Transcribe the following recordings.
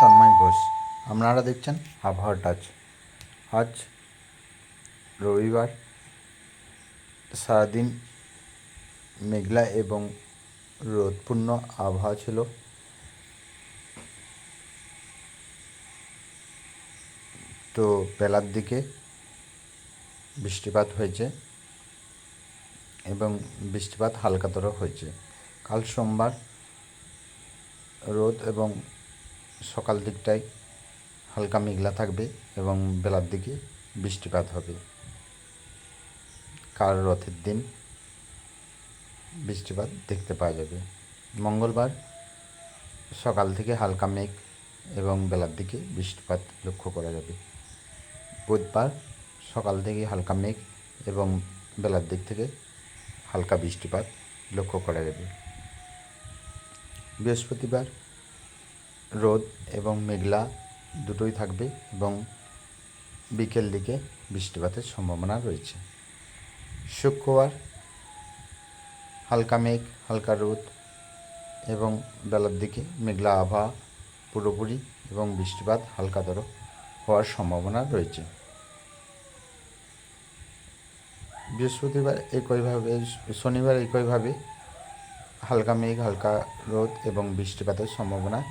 তন্ময় ঘোষ। আপনারা দেখছেন আবহাওয়া টাচ। আজ রবিবার, সারাদিন মেঘলা এবং রোদপূর্ণ আবহাওয়া ছিল। তো বেলার দিকে বৃষ্টিপাত হয়েছে এবং বৃষ্টিপাত হালকাতর হয়েছে। কাল সোমবার রোদ এবং সকাল দিকটায় হালকা মেঘলা থাকবে এবং বেলার দিকে বৃষ্টিপাত হবে। কাল রথের দিন বৃষ্টিপাত দেখতে পাওয়া যাবে। মঙ্গলবার সকাল থেকে হালকা মেঘ এবং বেলার দিকে বৃষ্টিপাত লক্ষ্য করা যাবে। বুধবার সকাল থেকে হালকা মেঘ এবং বেলার দিক থেকে হালকা বৃষ্টিপাত লক্ষ্য করা যাবে। বৃহস্পতিবার রোদ এবং মেঘলা দুটোই থাকবে এবং বিকেল দিকে বৃষ্টিপাতের সম্ভাবনা রয়েছে। শুক্রবার হালকা মেঘ, হালকা রোদ এবং বেলার দিকে মেঘলা আবহাওয়া পুরোপুরি এবং বৃষ্টিপাত হালকাতর হওয়ার সম্ভাবনা রয়েছে। বৃহস্পতিবার একইভাবে, শনিবার একইভাবে হালকা মেঘ, হালকা রোদ এবং বৃষ্টিপাতের সম্ভাবনা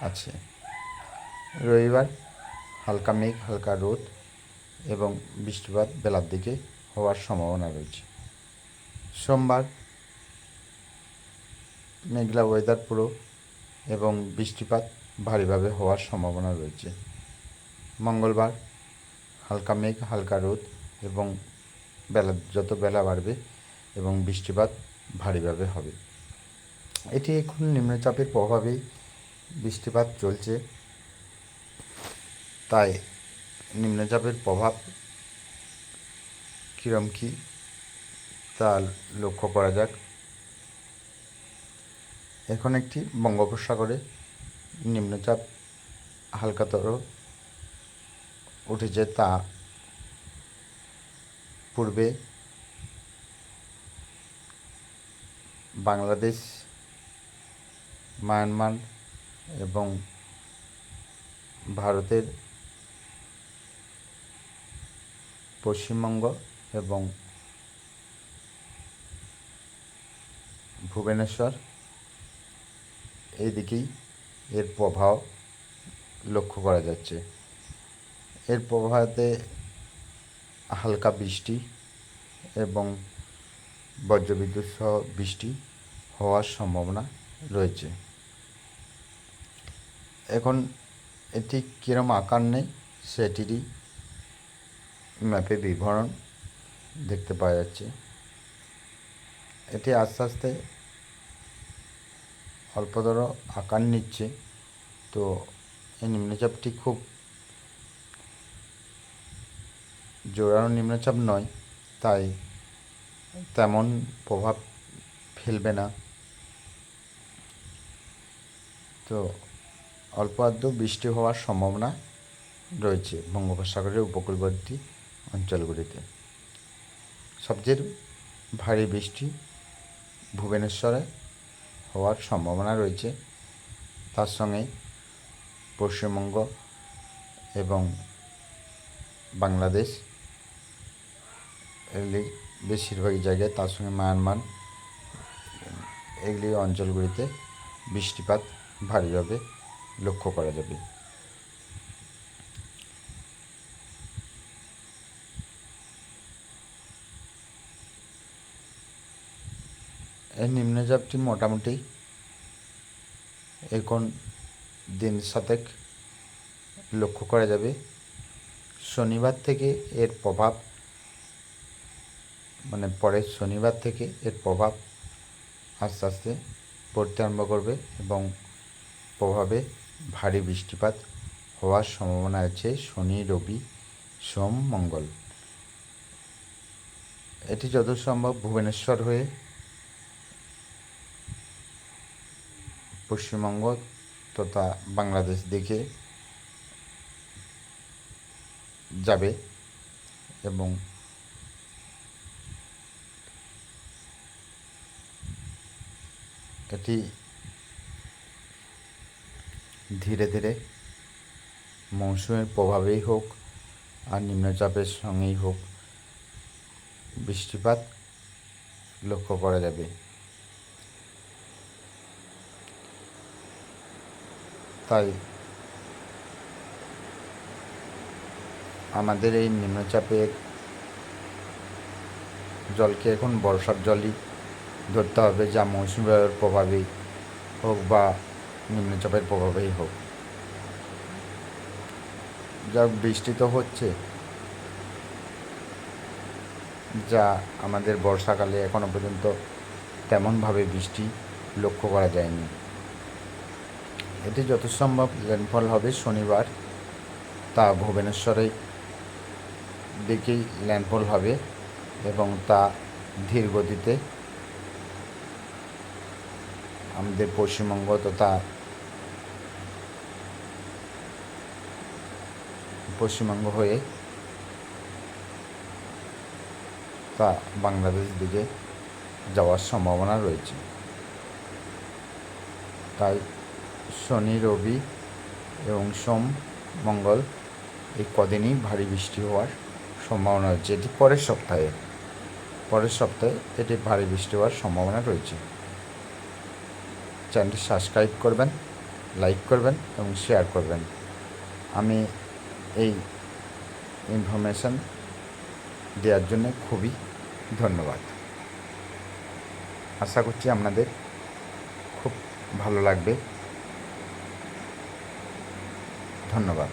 আছে। রবিবার হালকা মেঘ, হালকা রোদ এবং বৃষ্টিপাত বেলার দিকে হওয়ার সম্ভাবনা রয়েছে। সোমবার মেঘলা ওয়েদার পুরো এবং বৃষ্টিপাত ভারীভাবে হওয়ার সম্ভাবনা রয়েছে। মঙ্গলবার হালকা মেঘ, হালকা রোদ এবং বেলা, যত বেলা বাড়বে এবং বৃষ্টিপাত ভারীভাবে হবে। এটি এখন নিম্নচাপের প্রভাবেই বৃষ্টিপাত চলছে। তাই নিম্নচাপের প্রভাব কীরম কী, তা লক্ষ্য করা যাক। এখন একটি বঙ্গোপসাগরে নিম্নচাপ হালকাতর উঠেছে, তা পূর্বে বাংলাদেশ, মায়ানমার এবং ভারতের পশ্চিমবঙ্গ এবং ভুবনেশ্বর এই দিকেই এর প্রভাব লক্ষ্য করা যাচ্ছে। এর প্রভাবে হালকা বৃষ্টি এবং বজ্রবিদ্যুৎ সহ বৃষ্টি হওয়ার সম্ভাবনা রয়েছে। এখন এটি কীরম আকার নেই, সেটিরই ম্যাপে বিবরণ দেখতে পাওয়া যাচ্ছে। এটি আস্তে আস্তে অল্পতর আকার নিচ্ছে। তো এই নিম্নচাপটি খুব জোরালো নিম্নচাপ নয়, তাই তেমন প্রভাব ফেলবে না। তো অল্প আদ্য বৃষ্টি হওয়ার সম্ভাবনা রয়েছে বঙ্গোপসাগরের উপকূলবর্তী অঞ্চলগুলিতে। সবচেয়ে ভারী বৃষ্টি ভুবনেশ্বরে হওয়ার সম্ভাবনা রয়েছে। তার সঙ্গে পশ্চিমবঙ্গ এবং বাংলাদেশ এগুলি বেশিরভাগই জায়গায় তার সঙ্গে মায়ানমার এগুলি অঞ্চলগুলিতে বৃষ্টিপাত ভারীভাবে লক্ষ্য করা যাবে। নিম্নচাপটি মোটামুটি এখন দিন সাতেক লক্ষ্য করা যাবে। শনিবার থেকে এর প্রভাব মানে পরের শনিবার থেকে এর প্রভাব আস্তে আস্তে পড়তে আরম্ভ করবে এবং প্রভাবে ভারী বৃষ্টিপাত হওয়ার সম্ভাবনা আছে শনি, রবি, সোম, মঙ্গল। এটি যত সম্ভব ভুবনেশ্বর হয়ে পশ্চিমবঙ্গ তথা বাংলাদেশ দিকে যাবে এবং এটি ধীরে ধীরে মৌসুমের প্রভাবেই হোক আর নিম্নচাপের সঙ্গেই হোক বৃষ্টিপাত লক্ষ্য করা যাবে। তাই আমাদের এই নিম্নচাপের জলকে এখন বর্ষার জলই ধরতে হবে, যা মৌসুমি বায়ুর প্রভাবেই হোক বা নিম্নচাপের প্রভাবেই হোক। যা বৃষ্টি তো হচ্ছে, যা আমাদের বর্ষাকালে এখনও পর্যন্ত তেমনভাবে বৃষ্টি লক্ষ্য করা যায়নি। এতে যত সম্ভব ল্যান্ডফল হবে শনিবার, তা ভুবনেশ্বরের দিকেই ল্যান্ডফল হবে এবং তা ধীর গতিতে আমাদের পশ্চিমবঙ্গ তথা পশ্চিমবঙ্গ হয়ে তা বাংলাদেশ দিকে যাওয়ার সম্ভাবনা রয়েছে। তাই শনি, রবি এবং সোম, মঙ্গল এই কদিনই ভারী বৃষ্টি হওয়ার সম্ভাবনা রয়েছে। এটি পরের সপ্তাহে পরের সপ্তাহে এটি ভারী বৃষ্টি হওয়ার সম্ভাবনা রয়েছে। চ্যানেলটি সাবস্ক্রাইব করবেন, লাইক করবেন এবং শেয়ার করবেন। আমি এই ইনফরমেশান দেওয়ার জন্য খুবই ধন্যবাদ। আশা করছি আপনাদের খুব ভালো লাগবে। ধন্যবাদ।